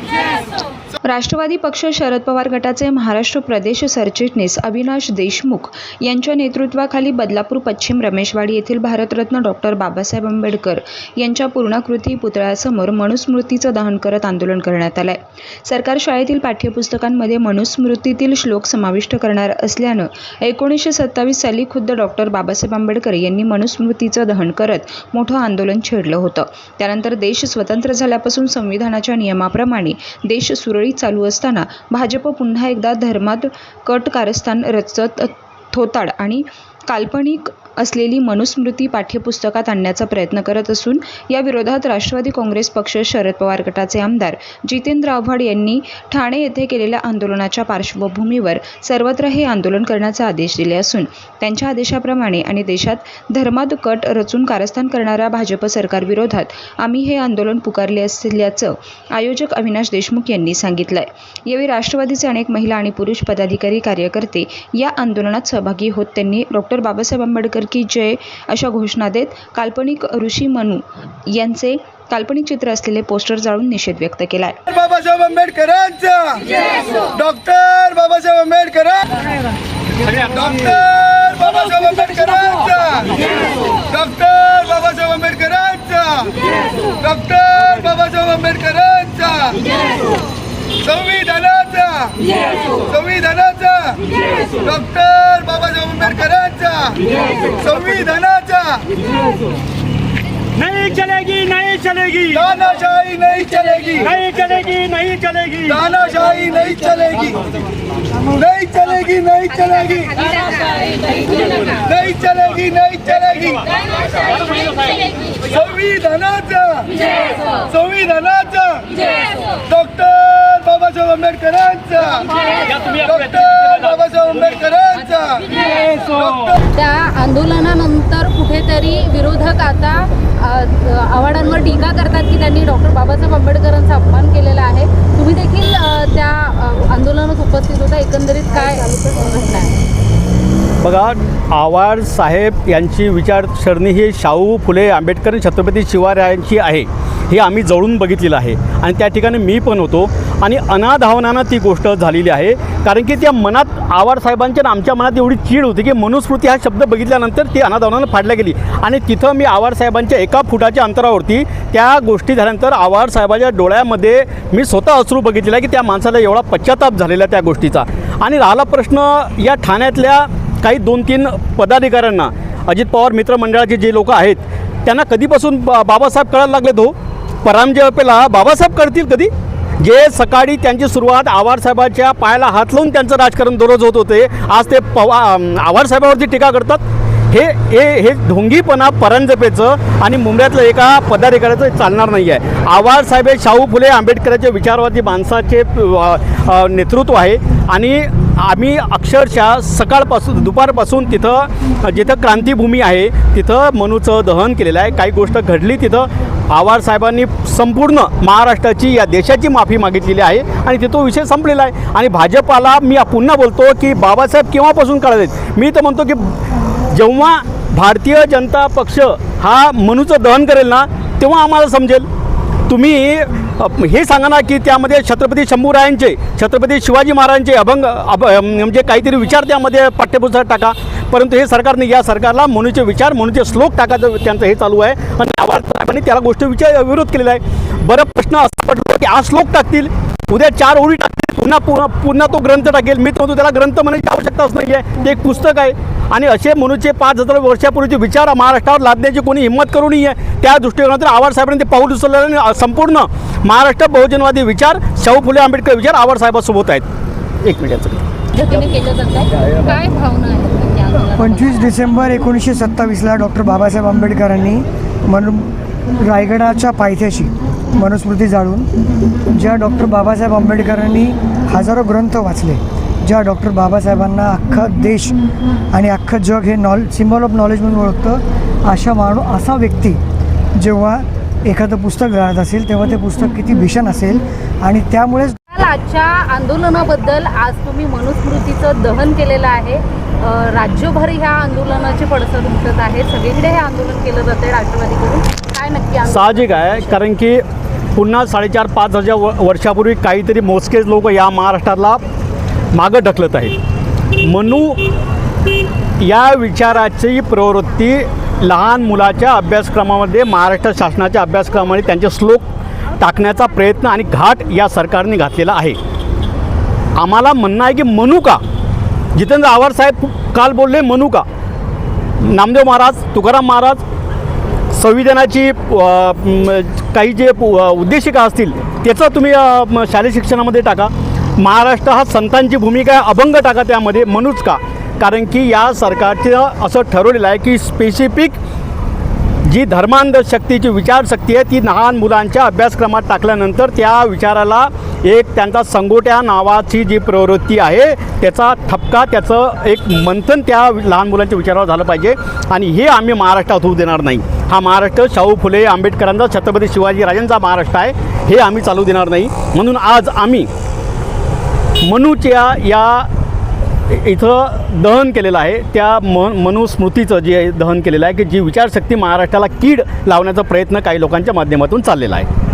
Yeah. Rashtrawadi पक्ष शरद पवार गटाचे महाराष्ट्र प्रदेश सरचिटणीस अविनाश देशमुख यांच्या नेतृत्वाखाली बदलापूर पश्चिम रमेशवाडी येथील भारतरत्न डॉक्टर बाबासाहेब आंबेडकर यांच्या पूर्णाकृती पुतळ्यासमोर मनुस्मृतीचं दहन करत आंदोलन करण्यात आलंय. सरकार शाळेतील पाठ्यपुस्तकांमध्ये मनुस्मृतीतील श्लोक समाविष्ट करणार असल्यानं एकोणीसशे सत्तावीस साली खुद्द डॉक्टर बाबासाहेब आंबेडकर यांनी मनुस्मृतीचं दहन करत मोठं आंदोलन छेडलं होतं. त्यानंतर देश स्वतंत्र झाल्यापासून संविधानाच्या नियमाप्रमाणे देश सुरळीत चालू असताना भाजप पुन्हा एकदा धर्मात कट कारस्थान रचत थोताड आणि काल्पनिक असलेली मनुस्मृती पाठ्यपुस्तकात आणण्याचा प्रयत्न करत असून या विरोधात राष्ट्रवादी काँग्रेस पक्ष शरद पवार गटाचे आमदार जितेंद्र आव्हाड यांनी ठाणे येथे केलेल्या आंदोलनाच्या पार्श्वभूमीवर सर्वत्र हे आंदोलन करण्याचा आदेश दिले असून त्यांच्या आदेशाप्रमाणे आणि देशात धर्मात कट रचून कारस्थान करणाऱ्या भाजप सरकारविरोधात आम्ही हे आंदोलन पुकारले असल्याचं आयोजक अविनाश देशमुख यांनी सांगितलं आहे यावेळी राष्ट्रवादीचे अनेक महिला आणि पुरुष पदाधिकारी कार्यकर्ते या आंदोलनात सहभागी होत त्यांनी डॉक्टर डॉक्टर बाबासाहेब आंबेडकर की जय अशा घोषणा देत काल्पनिक ऋषी मनू यांचे काल्पनिक चित्र असलेले पोस्टर जाळून निषेध व्यक्त केलाय. बाबासाहेब आंबेडकरांचा! डॉक्टर बाबासाहेब आंबेडकर! डॉक्टर बाबासाहेब आंबेडकरांचा! डॉक्टर बाबासाहेब आंबेडकरांचा! डॉक्टर बाबासाहेब आंबेडकरांचा! संविधानाचा! संविधानाचा डॉक्टर बाबासाहेब आंबेडकरांचा संविधानाचा. नहीं चलेगी नहीं चलेगी। तानाशाही नहीं चलेगी. नहीं चलेगी नहीं चलेगी। तानाशाही नहीं चलेगी. नहीं चलेगी नहीं चलेगी. नहीं चलेगी नहीं चलेगी. संविधानाचा. संविधानाचा. डॉक्टर बाबासाहेब आंबेडकरांचा. डॉक्टर बाबासाहेब आंबेडकरांचा. त्या आंदोलनानंतर कुठेतरी विरोधक आता आव्हाडांवर टीका करतात की त्यांनी डॉक्टर बाबासाहेब आंबेडकरांचा अपमान केलेला आहे. तुम्ही देखील त्या आंदोलनात उपस्थित होता. एकंदरीत काय घटना बघा आवाड साहेब यांची विचारसरणी ही शाहू फुले आंबेडकर छत्रपती शिवरायांची आहे. हे आम्ही जवळून बघितलेलं आहे. आणि त्या ठिकाणी मी पण होतो. आणि अनाधावनानं ती गोष्ट झालेली आहे. कारण की त्या मनात आवार साहेबांच्या आणि आमच्या मनात एवढी चीड होती की मनुस्मृती हा शब्द बघितल्यानंतर ती अनाधावनानं फाडल्या गेली. आणि तिथं मी आवारसाहेबांच्या एका फुटाच्या अंतरावरती त्या गोष्टी झाल्यानंतर आवार साहेबाच्या डोळ्यामध्ये मी स्वतः अश्रू बघितलेला आहे की त्या माणसाला एवढा पश्चाताप झालेला त्या गोष्टीचा. आणि राहिला प्रश्न या ठाण्यातल्या काही दोन तीन पदाधिकाऱ्यांना. अजित पवार मित्रमंडळाचे जे लोक आहेत त्यांना कधीपासून बा बाबासाहेब कळायला लागले तो हो? परांजपेला बाबासाहेब करतील कधी? जे सकाळी त्यांची सुरुवात आव्हाडसाहेबाच्या पायाला हात लावून त्यांचं राजकारण दररोज होत होते. आज ते पवा आव्हाडसाहेबावरती टीका करतात. हे हे हे ढोंगीपणा परांजपेचं आणि मुंबईतलं एका पदाधिकाऱ्याचं चालणार नाही आहे आव्हाड साहेब हे शाहू फुले आंबेडकरांचे विचारवादी माणसाचे नेतृत्व आहे. आणि आम्ही अक्षरशः सकाळपासून दुपारपासून तिथं जिथं क्रांतीभूमी आहे तिथं मनूचं दहन केलेलं आहे. काही गोष्ट घडली तिथं आव्हाड साहेबांनी संपूर्ण महाराष्ट्राची या देशाची माफी मागितलेली आहे. आणि तिथं विषय संपलेला आहे. आणि भाजपाला मी पुन्हा बोलतो की बाबासाहेब केव्हापासून कळालेत मी तर म्हणतो की जेव्हा भारतीय जनता पक्ष हा मनूचं दहन करेल ना तेव्हा आम्हाला समजेल. तुम्ही हे सांगा ना की त्यामध्ये छत्रपती शंभूरायांचे छत्रपती शिवाजी महाराजांचे अभंग अभ म्हणजे काहीतरी विचार त्यामध्ये पाठ्यपुस्तकात टाका. परंतु हे सरकारने या सरकारला मनूचे विचार मनूचे श्लोक टाकायचं त्यांचं हे चालू आहे. आणि आवाज त्याला गोष्टी विचार विरोध केलेला आहे. बरं प्रश्न असा पडलो की आज श्लोक टाकतील. उद्या चार ओळी टाकतील. पुन्हा पुन्हा पुन्हा तो ग्रंथ टाकेल. मी तर म्हणतो त्याला ग्रंथ म्हणायची आवश्यकताच नाही आहे ते एक पुस्तक आहे. आणि असे मनूचे पाच हजार वर्षापूर्वीचे विचार महाराष्ट्रावर लादण्याची कोणी हिंमत करू नये. त्या दृष्टिकोनातून आव्हाड साहेबांनी ते पाऊल उचललं आणि संपूर्ण महाराष्ट्र बहुजनवादी विचार शाहू फुले आंबेडकर विचार आव्हाड साहेबासोबत आहेत. एक मिनिटाचं पद्धतीने केलं जात. आहे काय भावना आहेत त्या आंदोलनात? पंचवीस डिसेंबर एकोणीसशे सत्तावीसला डॉक्टर बाबासाहेब आंबेडकरांनी मनु रायगडाच्या पायथ्याशी मनुस्मृती जाळून ज्या डॉक्टर बाबासाहेब आंबेडकरांनी हजारो ग्रंथ वाचले ज्या डॉक्टर बाबासाहेबांना अख्खा देश आणि अख्खं जग हे नॉल सिम्बॉल ऑफ नॉलेज म्हणून ओळखतं अशा माणू असा व्यक्ती जेव्हा एखादं पुस्तक गाळत असेल तेव्हा ते पुस्तक किती भीषण असेल आणि त्यामुळेच आजच्या आंदोलनाबद्दल आज तुम्ही मनुस्मृतीचं दहन केलेलं आहे. राज्यभर ह्या आंदोलनाचे पडसर उमटत आहेत सगळीकडे हे आंदोलन केलं जाते राष्ट्रवादीकडून. काय नक्की साहजिक आहे कारण की पुन्हा साडेचार पाच हजार व वर्षापूर्वी काहीतरी मोजकेच लोक या महाराष्ट्राला मागं ढकलत आहेत. मनू या विचाराची प्रवृत्ती लहान मुलाच्या अभ्यासक्रमामध्ये महाराष्ट्र शासनाच्या अभ्यासक्रमामध्ये त्यांचे श्लोक टाकण्याचा प्रयत्न आणि घाट या सरकारने घातलेला आहे. आम्हाला म्हणणं आहे की मनू का? जितेंद्र आव्हाड साहेब काल बोलले म्हणू का? नामदेव महाराज तुकाराम महाराज संविधानाची काही जे उद्देशिका असतील त्याचं तुम्ही शालेय शिक्षणामध्ये टाका. महाराष्ट्र हा संतांची भूमिका अभंग टाका त्यामध्ये म्हणूच का? कारण की या सरकारचं असं ठरवलेलं आहे की स्पेसिफिक जी धर्मांध शक्तीची विचारशक्ती आहे ती लहान मुलांच्या अभ्यासक्रमात टाकल्यानंतर त्या विचाराला एक त्यांचा संगोट्या नावाची जी प्रवृत्ती आहे त्याचा ठपका त्याचं एक मंथन त्या लहान मुलांच्या विचारावर झालं पाहिजे. आणि हे आम्ही महाराष्ट्रात होऊ देणार नाही. हा महाराष्ट्र शाहू फुले आंबेडकरांचा छत्रपती शिवाजी राजांचा महाराष्ट्र आहे. हे आम्ही चालू देणार नाही. म्हणून आज आम्ही मनूच्या या इथं दहन केलेलं आहे. त्या म मनुस्मृतीचं जे दहन केलेलं आहे की जी विचारशक्ती महाराष्ट्राला कीड लावण्याचा प्रयत्न काही लोकांच्या माध्यमातून चाललेला आहे.